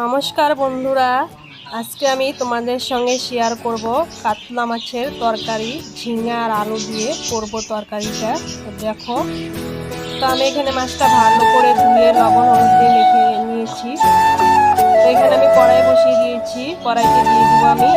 নমস্কার বন্ধুরা, আজকে আমি তোমাদের সঙ্গে শেয়ার করব কাতলা মাছের তরকারি, ঝিঙা আর আলু দিয়ে করব তরকারিটা। দেখো, তো আমি এখানে মাছটা ভালো করে ধুয়ে লবণ হলুদ দিয়ে মেখে নিয়েছি। তো এখানে আমি কড়াই বসিয়ে দিয়েছি, কড়াইতে দিয়ে দিব আমি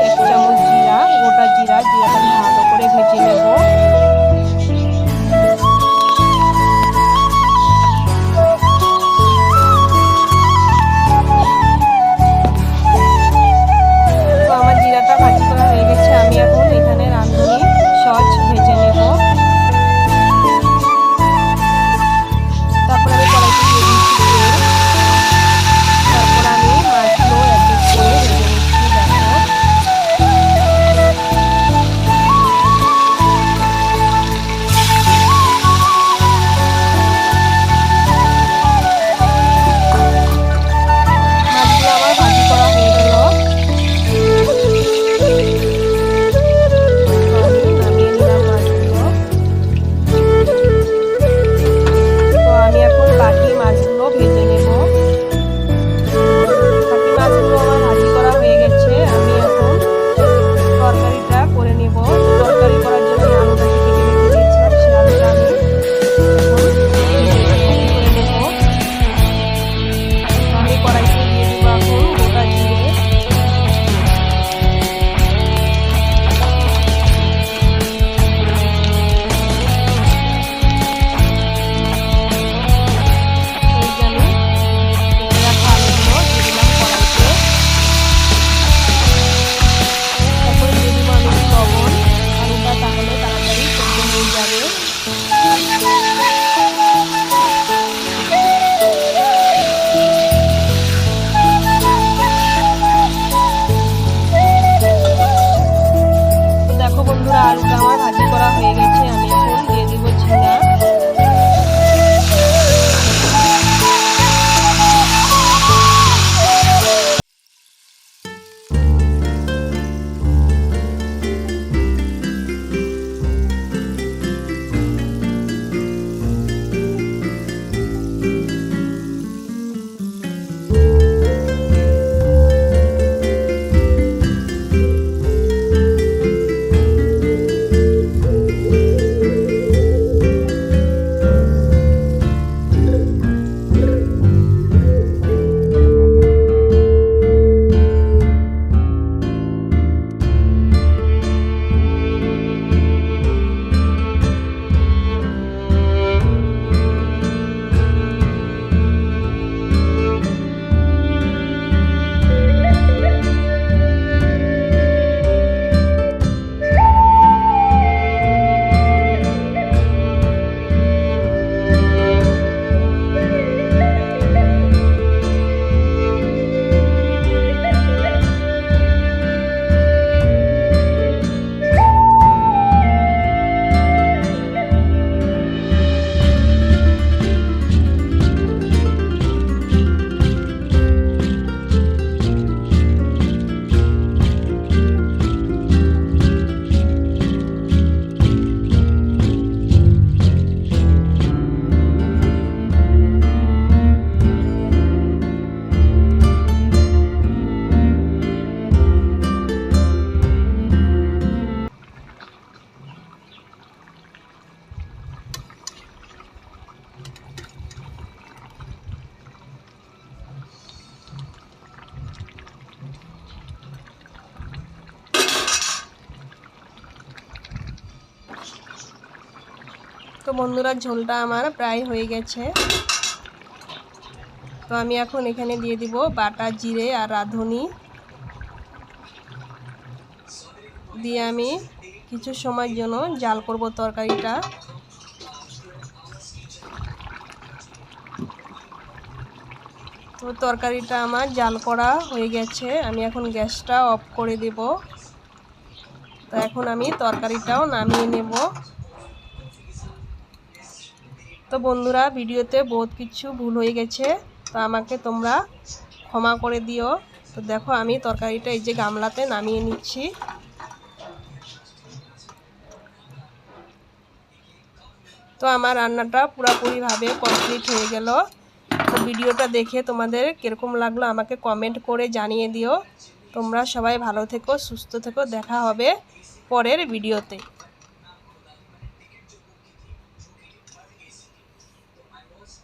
তো বন্ধুরা, ঝোলটা আমার প্রায় হয়ে গেছে। তো আমি এখন এখানে দিয়ে দিব বাটা, জিরে আর রাঁধুনি। দিয়ে আমি কিছু সময়ের জন্য জাল করব তরকারিটা। তো তরকারিটা আমার জাল করা হয়ে গেছে। আমি এখন গ্যাসটা অফ করে দেব। তো এখন আমি তরকারিটাও নামিয়ে নেব। তো বন্ধুরা, ভিডিওতে বহুত কিছু ভুল হয়ে গেছে, তো আমাকে তোমরা ক্ষমা করে দিও। তো দেখো, আমি তরকারিটা এই যে গামলাতে নামিয়ে নিচ্ছি। তো আমার রান্নাটা পুরোপুরিভাবে কমপ্লিট হয়ে গেল। তো ভিডিওটা দেখে তোমাদের কীরকম লাগল আমাকে কমেন্ট করে জানিয়ে দিও। তোমরা সবাই ভালো থেকো, সুস্থ থেকো, দেখা হবে পরের ভিডিওতে।